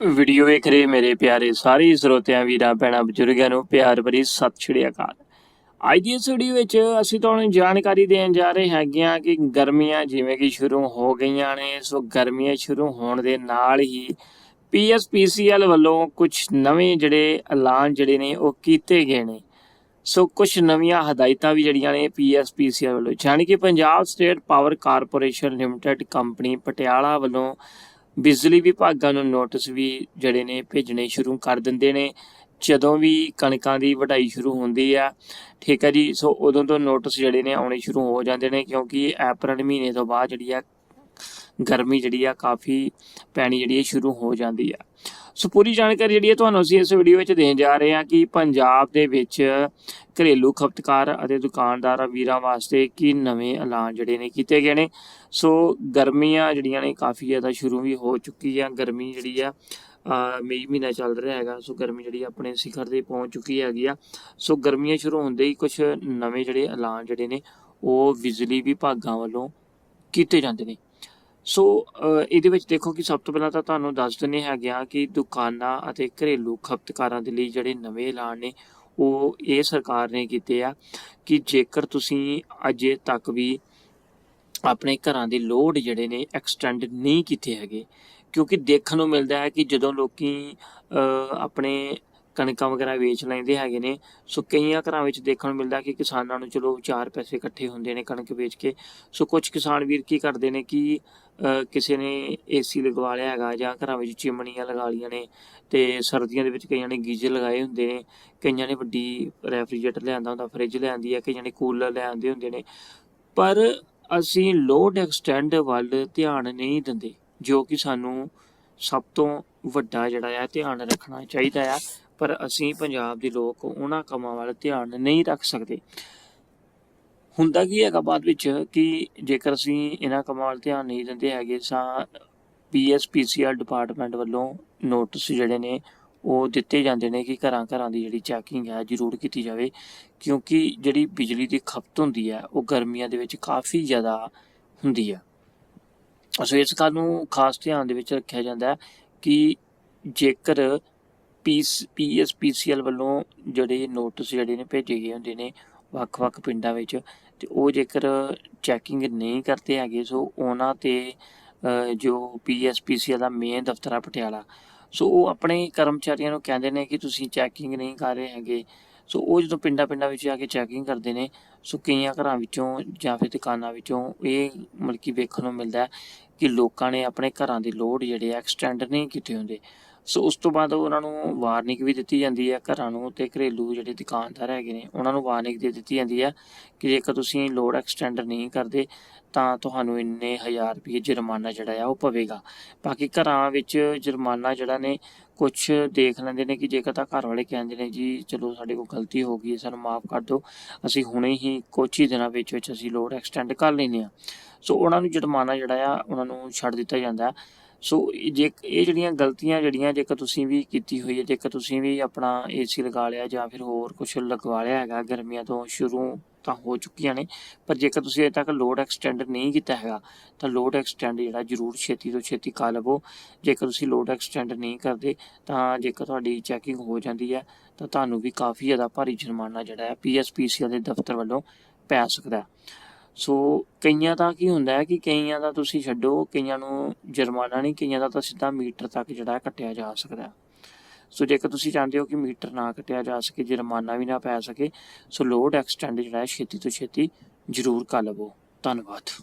Video ਵੇਖ ਰਹੇ ਮੇਰੇ ਪਿਆਰੇ ਸਾਰੇ ਸਰੋਤਿਆਂ, ਵੀਰਾਂ, ਭੈਣਾਂ, ਬਜ਼ੁਰਗਾਂ ਨੂੰ ਪਿਆਰ ਭਰੀ ਸਤਿ ਸ਼੍ਰੀ ਅਕਾਲ। ਅੱਜ ਦੀ ਇਸ ਵੀਡੀਓ ਵਿੱਚ ਅਸੀਂ ਤੁਹਾਨੂੰ ਜਾਣਕਾਰੀ ਦੇਣ ਜਾ ਰਹੇ ਹੈਗੇ ਹਾਂ ਕਿ ਗਰਮੀਆਂ ਜਿਵੇਂ ਕਿ ਸ਼ੁਰੂ ਹੋ ਗਈਆਂ ਨੇ, ਸੋ ਗਰਮੀਆਂ ਸ਼ੁਰੂ ਹੋਣ ਦੇ ਨਾਲ ਹੀ ਪੀਐਸਪੀਸੀਐਲ ਵੱਲੋਂ ਕੁਝ ਨਵੇਂ ਜਿਹੜੇ ਐਲਾਨ ਜਿਹੜੇ ਨੇ ਉਹ ਕੀਤੇ ਗਏ ਨੇ। ਸੋ ਕੁਝ ਨਵੀਆਂ ਹਦਾਇਤਾਂ ਵੀ ਜਿਹੜੀਆਂ ਨੇ ਪੀਐਸਪੀਸੀਐਲ ਵੱਲੋਂ, ਜਾਣੀ ਕਿ Punjab state power corporation limited company Patiala ਵੱਲੋਂ ਬਿਜਲੀ ਵਿਭਾਗਾਂ ਨੂੰ ਨੋਟਿਸ ਵੀ ਜਿਹੜੇ ਨੇ ਭੇਜਣੇ ਸ਼ੁਰੂ ਕਰ ਦਿੰਦੇ ਨੇ। ਜਦੋਂ ਵੀ ਕਣਕਾਂ ਦੀ ਵਢਾਈ ਸ਼ੁਰੂ ਹੁੰਦੀ ਆ, ਠੀਕ ਹੈ ਜੀ, ਸੋ ਉਦੋਂ ਤੋਂ ਨੋਟਿਸ ਜਿਹੜੇ ਨੇ ਆਉਣੇ ਸ਼ੁਰੂ ਹੋ ਜਾਂਦੇ ਨੇ ਕਿਉਂਕਿ ਅਪ੍ਰੈਲ ਮਹੀਨੇ ਤੋਂ ਬਾਅਦ ਜਿਹੜੀ ਆ ਗਰਮੀ ਜਿਹੜੀ ਆ ਕਾਫੀ ਪੈਣੀ ਜਿਹੜੀ ਸ਼ੁਰੂ ਹੋ ਜਾਂਦੀ ਆ। ਸੋ ਪੂਰੀ ਜਾਣਕਾਰੀ ਜਿਹੜੀ ਹੈ ਤੁਹਾਨੂੰ ਅਸੀਂ ਇਸ ਵੀਡੀਓ ਵਿੱਚ ਦੇਣ ਜਾ ਰਹੇ ਹਾਂ ਕਿ ਪੰਜਾਬ ਦੇ ਵਿੱਚ ਘਰੇਲੂ ਖਪਤਕਾਰ ਅਤੇ ਦੁਕਾਨਦਾਰਾਂ ਵੀਰਾਂ ਵਾਸਤੇ ਕੀ ਨਵੇਂ ਐਲਾਨ ਜਿਹੜੇ ਨੇ ਕੀਤੇ ਗਏ ਨੇ। ਸੋ ਗਰਮੀਆਂ ਜਿਹੜੀਆਂ ਨੇ ਕਾਫੀ ਜ਼ਿਆਦਾ ਸ਼ੁਰੂ ਵੀ ਹੋ ਚੁੱਕੀ ਆ। ਗਰਮੀ ਜਿਹੜੀ ਆ ਮਈ ਮਹੀਨਾ ਚੱਲ ਰਿਹਾ ਹੈਗਾ। ਸੋ ਗਰਮੀ ਜਿਹੜੀ ਆਪਣੇ ਸਿਖਰ ਤੇ ਪਹੁੰਚ ਚੁੱਕੀ ਹੈਗੀ ਆ। ਸੋ ਗਰਮੀਆਂ ਸ਼ੁਰੂ ਹੁੰਦੇ ਹੀ ਕੁਝ ਨਵੇਂ ਜਿਹੜੇ ਐਲਾਨ ਜਿਹੜੇ ਨੇ, ਉਹ ਬਿਜਲੀ ਵਿਭਾਗਾਂ ਵੱਲੋਂ ਕੀਤੇ ਜਾਂਦੇ ਨੇ। ਸੋ ਇਹਦੇ ਵਿੱਚ ਦੇਖੋ ਕਿ ਸਭ ਤੋਂ ਪਹਿਲਾਂ ਤਾਂ ਤੁਹਾਨੂੰ ਦੱਸ ਦਿੰਨੇ ਹੈਗੇ ਆ ਕਿ ਦੁਕਾਨਾਂ ਅਤੇ ਘਰੇਲੂ ਖਪਤਕਾਰਾਂ ਦੇ ਲਈ ਜਿਹੜੇ ਨਵੇਂ ਐਲਾਨ ਨੇ, ਉਹ ਇਹ ਸਰਕਾਰ ਨੇ ਕੀਤੇ ਆ ਕਿ ਜੇਕਰ ਤੁਸੀਂ ਅਜੇ ਤੱਕ ਵੀ ਆਪਣੇ ਘਰਾਂ ਦੇ ਲੋਡ ਜਿਹੜੇ ਨੇ ਐਕਸਟੈਂਡ ਨਹੀਂ ਕੀਤੇ ਹੈਗੇ, ਕਿਉਂਕਿ ਦੇਖਣ ਨੂੰ ਮਿਲਦਾ ਹੈ ਕਿ ਜਦੋਂ ਲੋਕੀ ਆਪਣੇ ਕਣਕਾਂ ਵਗੈਰਾ ਵੇਚ ਲੈਂਦੇ ਹੈਗੇ ਨੇ। ਸੋ ਕਈਆਂ ਘਰਾਂ ਵਿੱਚ ਦੇਖਣ ਨੂੰ ਮਿਲਦਾ ਕਿ ਕਿਸਾਨਾਂ ਨੂੰ ਚਲੋ ਚਾਰ ਪੈਸੇ ਇਕੱਠੇ ਹੁੰਦੇ ਨੇ ਕਣਕ ਵੇਚ ਕੇ। ਸੋ ਕੁਝ ਕਿਸਾਨ ਵੀਰ ਕੀ ਕਰਦੇ ਨੇ ਕਿ ਕਿਸੇ ਨੇ ਏਸੀ ਲਗਵਾ ਲਿਆ ਹੈਗਾ ਜਾਂ ਘਰਾਂ ਵਿੱਚ ਚਿਮਨੀਆਂ ਲਗਾ ਲਈਆਂ ਨੇ ਤੇ ਸਰਦੀਆਂ ਦੇ ਵਿੱਚ ਕਈਆਂ ਨੇ ਗੀਜ਼ਰ ਲਗਾਏ ਹੁੰਦੇ ਨੇ। ਕਈਆਂ ਨੇ ਵੱਡੀ ਰੈਫਰੀਜਰੇਟਰ ਲਿਆਂਦਾ ਹੁੰਦਾ, ਫ੍ਰਿਜ ਲਿਆਂਦੀ ਹੈ, ਕਈਆਂ ਨੇ ਕੂਲਰ ਲਿਆਂਦੇ ਹੁੰਦੇ ਨੇ। ਪਰ ਅਸੀਂ ਲੋਡ ਐਕਸਟੈਂਡ ਵੱਲ ਧਿਆਨ ਨਹੀਂ ਦਿੰਦੇ, ਜੋ ਕਿ ਸਾਨੂੰ ਸਭ ਤੋਂ ਵੱਡਾ ਜਿਹੜਾ ਆ ਧਿਆਨ ਰੱਖਣਾ ਚਾਹੀਦਾ ਆ। ਪਰ ਅਸੀਂ ਪੰਜਾਬ ਦੇ ਲੋਕ ਉਹਨਾਂ ਕੰਮਾਂ ਵੱਲ ਧਿਆਨ ਨਹੀਂ ਰੱਖ ਸਕਦੇ। ਹੁੰਦਾ ਕੀ ਹੈਗਾ ਬਾਅਦ ਵਿੱਚ ਕਿ ਜੇਕਰ ਅਸੀਂ ਇਹਨਾਂ ਕੰਮਾਂ ਵੱਲ ਧਿਆਨ ਨਹੀਂ ਦਿੰਦੇ ਹੈਗੇ ਤਾਂ ਪੀਐਸਪੀਸੀਆਰ ਡਿਪਾਰਟਮੈਂਟ ਵੱਲੋਂ ਨੋਟਿਸ ਜਿਹੜੇ ਨੇ ਉਹ ਦਿੱਤੇ ਜਾਂਦੇ ਨੇ ਕਿ ਘਰਾਂ ਘਰਾਂ ਦੀ ਜਿਹੜੀ ਚੈਕਿੰਗ ਹੈ ਜ਼ਰੂਰ ਕੀਤੀ ਜਾਵੇ। ਕਿਉਂਕਿ ਜਿਹੜੀ ਬਿਜਲੀ ਦੀ ਖਪਤ ਹੁੰਦੀ ਹੈ, ਉਹ ਗਰਮੀਆਂ ਦੇ ਵਿੱਚ ਕਾਫੀ ਜ਼ਿਆਦਾ ਹੁੰਦੀ ਹੈ। ਸੋ ਇਸ ਗੱਲ ਨੂੰ ਖਾਸ ਧਿਆਨ ਦੇ ਵਿੱਚ ਰੱਖਿਆ ਜਾਂਦਾ ਹੈ ਕਿ ਜੇਕਰ ਪੀਸ ਪੀਐਸਪੀਸੀਐਲ ਵੱਲੋਂ ਜਿਹੜੇ ਨੋਟਿਸ ਜਿਹੜੇ ਨੇ ਭੇਜੇ ਗਏ ਹੁੰਦੇ ਨੇ ਵੱਖ-ਵੱਖ ਪਿੰਡਾਂ ਵਿੱਚ ਤੇ ਉਹ ਜੇਕਰ ਚੈਕਿੰਗ ਨਹੀਂ ਕਰਦੇ ਹੈਗੇ ਸੋ ਉਹਨਾਂ ਤੇ ਅਹ, ਜੋ ਪੀਐਸਪੀਸੀਐਲ ਦਾ ਮੇਨ ਦਫ਼ਤਰ ਆ ਪਟਿਆਲਾ ਸੋ ਉਹ ਆਪਣੇ ਕਰਮਚਾਰੀਆਂ ਨੂੰ ਕਹਿੰਦੇ ਨੇ ਕਿ ਤੁਸੀਂ ਚੈਕਿੰਗ ਨਹੀਂ ਕਰ ਰਹੇ ਹੈਗੇ। ਸੋ ਉਹ ਜਦੋਂ ਪਿੰਡਾਂ ਪਿੰਡਾਂ ਵਿੱਚ ਆ ਕੇ ਚੈਕਿੰਗ ਕਰਦੇ ਨੇ ਸੋ ਕਈਆਂ ਘਰਾਂ ਵਿੱਚੋਂ ਜਾਂ ਫਿਰ ਦੁਕਾਨਾਂ ਵਿੱਚੋਂ ਇਹ ਮਤਲਬ ਕਿ ਵੇਖਣ ਨੂੰ ਮਿਲਦਾ ਕਿ ਲੋਕਾਂ ਨੇ ਆਪਣੇ ਘਰਾਂ ਦੇ ਲੋਡ ਜਿਹੜੇ ਐਕਸਟੈਂਡ ਨਹੀਂ ਕੀਤੇ ਹੁੰਦੇ। ਸੋ ਉਸ ਤੋਂ ਬਾਅਦ ਉਹਨਾਂ ਨੂੰ ਵਾਰਨਿੰਗ ਵੀ ਦਿੱਤੀ ਜਾਂਦੀ ਹੈ ਘਰਾਂ ਨੂੰ ਤੇ ਘਰੇਲੂ ਜਿਹੜੇ ਦੁਕਾਨਦਾਰ ਹੈਗੇ ਨੇ, ਉਹਨਾਂ ਨੂੰ ਵਾਰਨਿੰਗ ਦੇ ਦਿੱਤੀ ਜਾਂਦੀ ਹੈ ਕਿ ਜੇਕਰ ਤੁਸੀਂ ਲੋਡ ਐਕਸਟੈਂਡ ਨਹੀਂ ਕਰਦੇ ਤਾਂ ਤੁਹਾਨੂੰ ਇੰਨੇ ਹਜ਼ਾਰ ਰੁਪਏ ਜੁਰਮਾਨਾ ਜਿਹੜਾ ਆ ਉਹ ਪਵੇਗਾ। ਬਾਕੀ ਘਰਾਂ ਵਿੱਚ ਜੁਰਮਾਨਾ ਜਿਹੜਾ ਨੇ ਕੁਝ ਦੇਖ ਲੈਂਦੇ ਨੇ ਕਿ ਜੇਕਰ ਤਾਂ ਘਰ ਵਾਲੇ ਕਹਿੰਦੇ ਨੇ ਜੀ, ਚਲੋ ਸਾਡੇ ਕੋਲ ਗਲਤੀ ਹੋ ਗਈ ਹੈ, ਸਾਨੂੰ ਮਾਫ ਕਰ ਦਿਓ, ਅਸੀਂ ਹੁਣੇ ਹੀ ਕੁਝ ਹੀ ਦਿਨਾਂ ਵਿੱਚ ਵਿੱਚ ਅਸੀਂ ਲੋਡ ਐਕਸਟੈਂਡ ਕਰ ਲੈਂਦੇ ਆ ਸੋ ਉਹਨਾਂ ਨੂੰ ਜੁਰਮਾਨਾ ਜਿਹੜਾ ਆ ਉਹਨਾਂ ਨੂੰ ਛੱਡ ਦਿੱਤਾ ਜਾਂਦਾ। ਸੋ ਇਹ ਜੇ ਇਹ ਜਿਹੜੀਆਂ ਗਲਤੀਆਂ ਜਿਹੜੀਆਂ ਜੇਕਰ ਤੁਸੀਂ ਵੀ ਕੀਤੀ ਹੋਈ ਹੈ, ਜੇਕਰ ਤੁਸੀਂ ਵੀ ਆਪਣਾ ਏਸੀ ਲਗਾ ਲਿਆ ਜਾਂ ਫਿਰ ਹੋਰ ਕੁਝ ਲਗਵਾ ਲਿਆ ਹੈਗਾ, ਗਰਮੀਆਂ ਤੋਂ ਸ਼ੁਰੂ ਤਾਂ ਹੋ ਚੁੱਕੀਆਂ ਨੇ, ਪਰ ਜੇਕਰ ਤੁਸੀਂ ਅਜੇ ਤੱਕ ਲੋਡ ਐਕਸਟੈਂਡ ਨਹੀਂ ਕੀਤਾ ਹੈਗਾ, ਤਾਂ ਲੋਡ ਐਕਸਟੈਂਡ ਜਿਹੜਾ ਜ਼ਰੂਰ ਛੇਤੀ ਤੋਂ ਛੇਤੀ ਕਰ ਲਵੋ। ਜੇਕਰ ਤੁਸੀਂ ਲੋਡ ਐਕਸਟੈਂਡ ਨਹੀਂ ਕਰਦੇ, ਤਾਂ ਜੇਕਰ ਤੁਹਾਡੀ ਚੈਕਿੰਗ ਹੋ ਜਾਂਦੀ ਹੈ, ਤਾਂ ਤੁਹਾਨੂੰ ਵੀ ਕਾਫੀ ਜ਼ਿਆਦਾ ਭਾਰੀ ਜੁਰਮਾਨਾ ਜਿਹੜਾ ਹੈ ਪੀਐਸਪੀਸੀਐਲ ਦੇ ਦਫ਼ਤਰ ਵੱਲੋਂ ਪੈ ਸਕਦਾ ਹੈ। ਸੋ ਕਈਆਂ ਦਾ ਕੀ ਹੁੰਦਾ ਹੈ ਕਿ ਕਈਆਂ ਦਾ ਤੁਸੀਂ ਛੱਡੋ, ਕਈਆਂ ਨੂੰ ਜੁਰਮਾਨਾ ਨਹੀਂ, ਕਈਆਂ ਦਾ ਤਾਂ ਸਿੱਧਾ ਮੀਟਰ ਤੱਕ ਜਿਹੜਾ ਕੱਟਿਆ ਜਾ ਸਕਦਾ ਸੋ ਜੇਕਰ ਤੁਸੀਂ ਚਾਹੁੰਦੇ ਹੋ ਕਿ ਮੀਟਰ ਨਾ ਕੱਟਿਆ ਜਾ ਸਕੇ, ਜੁਰਮਾਨਾ ਵੀ ਨਾ ਪੈ ਸਕੇ, ਸੋ ਲੋਡ ਐਕਸਟੈਂਡ ਜਿਹੜਾ ਹੈ ਛੇਤੀ ਤੋਂ ਛੇਤੀ ਜ਼ਰੂਰ ਕਰ ਲਵੋ। ਧੰਨਵਾਦ।